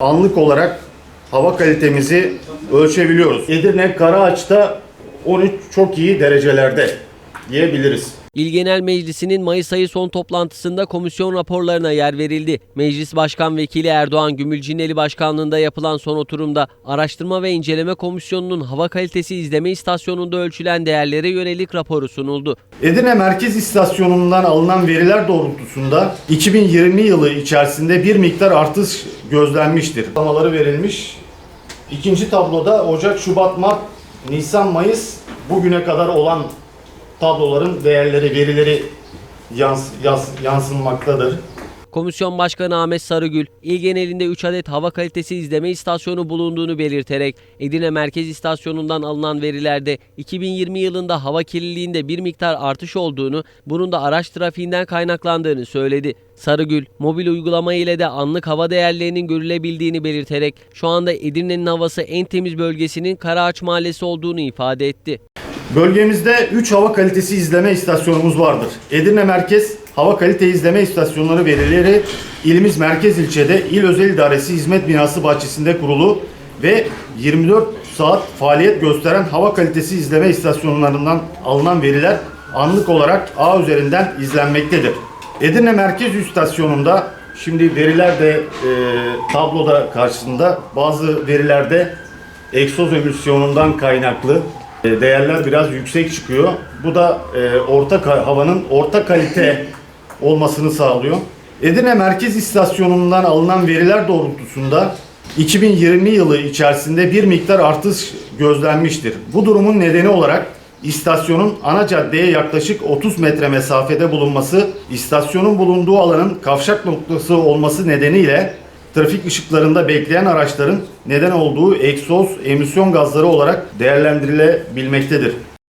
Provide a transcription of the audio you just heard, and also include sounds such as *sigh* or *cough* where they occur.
anlık olarak hava kalitemizi ölçebiliyoruz. Edirne Karaağaç'ta 13 çok iyi derecelerde diyebiliriz. İl Genel Meclisi'nin Mayıs ayı son toplantısında komisyon raporlarına yer verildi. Meclis Başkan Vekili Erdoğan Gümülcineli Başkanlığında yapılan son oturumda Araştırma ve İnceleme Komisyonu'nun hava kalitesi izleme istasyonunda ölçülen değerlere yönelik raporu sunuldu. Edirne Merkez İstasyonu'ndan alınan veriler doğrultusunda 2020 yılı içerisinde bir miktar artış gözlenmiştir. Sıralamaları verilmiş. İkinci tabloda Ocak, Şubat, Mart, Nisan, Mayıs bugüne kadar olan tabloların değerleri, verileri yans, yas- yansınmaktadır. Komisyon Başkanı Ahmet Sarıgül, il genelinde 3 adet hava kalitesi izleme istasyonu bulunduğunu belirterek Edirne Merkez İstasyonu'ndan alınan verilerde 2020 yılında hava kirliliğinde bir miktar artış olduğunu, bunun da araç trafiğinden kaynaklandığını söyledi. Sarıgül, mobil uygulama ile de anlık hava değerlerinin görülebildiğini belirterek şu anda Edirne'nin havası en temiz bölgesinin Karaağaç Mahallesi olduğunu ifade etti. Bölgemizde 3 hava kalitesi izleme istasyonumuz vardır. Edirne Merkez Hava Kalite İzleme İstasyonları verileri ilimiz merkez ilçede İl Özel İdaresi Hizmet Binası bahçesinde kurulu ve 24 saat faaliyet gösteren hava kalitesi izleme istasyonlarından alınan veriler anlık olarak ağ üzerinden izlenmektedir. Edirne Merkez İstasyonu'nda şimdi veriler de e, tabloda karşısında bazı verilerde egzoz emisyonundan kaynaklı değerler biraz yüksek çıkıyor. Bu da e, orta havanın orta kalite *laughs* olmasını sağlıyor. Edirne Merkez İstasyonu'ndan alınan veriler doğrultusunda 2020 yılı içerisinde bir miktar artış gözlenmiştir. Bu durumun nedeni olarak istasyonun ana caddeye yaklaşık 30 metre mesafede bulunması, istasyonun bulunduğu alanın kavşak noktası olması nedeniyle trafik ışıklarında bekleyen araçların neden olduğu egzoz emisyon gazları olarak değerlendirilebilmektedir.